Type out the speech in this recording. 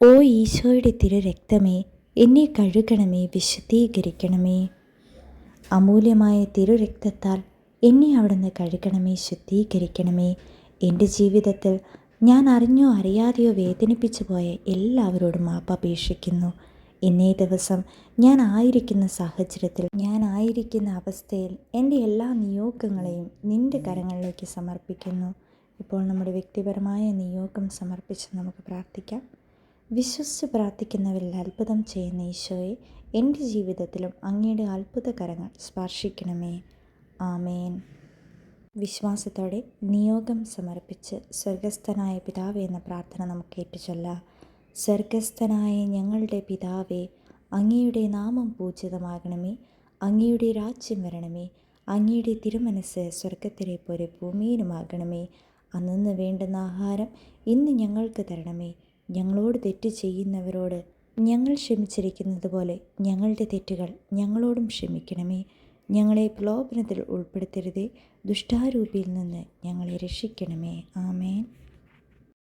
ഓ ഈശോയുടെ തിരുരക്തമേ എന്നെ കഴുകണമേ വിശുദ്ധീകരിക്കണമേ. അമൂല്യമായ തിരുരക്തത്താൽ എന്നെ അവിടുന്ന് കഴുകണമേ ശുദ്ധീകരിക്കണമേ. എന്റെ ജീവിതത്തിൽ ഞാൻ അറിഞ്ഞോ അറിയാതെയോ വേദനിപ്പിച്ചു പോയ എല്ലാവരോടും മാപ്പ് അപേക്ഷിക്കുന്നു ഇന്നേ ദിവസം ഞാൻ ആയിരിക്കുന്ന സാഹചര്യത്തിൽ ഞാൻ ആയിരിക്കുന്ന അവസ്ഥയിൽ എന്റെ എല്ലാ നിയോഗങ്ങളെയും നിന്റെ കരങ്ങളിലേക്ക് സമർപ്പിക്കുന്നു. ഇപ്പോൾ നമ്മുടെ വ്യക്തിപരമായ നിയോഗം സമർപ്പിച്ച് നമുക്ക് പ്രാർത്ഥിക്കാം. വിശ്വസിച്ച് പ്രാർത്ഥിക്കുന്നവരിൽ അത്ഭുതം ചെയ്യുന്ന ഈശോയെ എന്റെ ജീവിതത്തിലും അങ്ങയുടെ അത്ഭുത കരങ്ങൾ സ്പർശിക്കണമേ. ആമേൻ. വിശ്വാസത്തോടെ നിയോഗം സമർപ്പിച്ച് സ്വർഗസ്ഥനായ പിതാവേ എന്ന പ്രാർത്ഥന നമുക്ക് ഏറ്റുചൊല്ലാം. സ്വർഗസ്ഥനായ ഞങ്ങളുടെ പിതാവേ അങ്ങയുടെ നാമം പൂജിതമാകണമേ. അങ്ങയുടെ രാജ്യം വരണമേ. അങ്ങയുടെ തിരുമനസ് സ്വർഗത്തിലെ പോലെ ഭൂമിയിലുമാകണമേ. അന്നു വേണ്ടുന്ന ആഹാരം ഇന്ന് ഞങ്ങൾക്ക് തരണമേ. ഞങ്ങളോട് തെറ്റ് ചെയ്യുന്നവരോട് ഞങ്ങൾ ക്ഷമിച്ചിരിക്കുന്നത് പോലെ ഞങ്ങളുടെ തെറ്റുകൾ ഞങ്ങളോടും ക്ഷമിക്കണമേ. ഞങ്ങളെ പ്രലോഭനത്തിൽ ഉൾപ്പെടുത്തരുതേ. ദുഷ്ടാരൂപിയിൽ നിന്ന് ഞങ്ങളെ രക്ഷിക്കണമേ. ആമേൻ.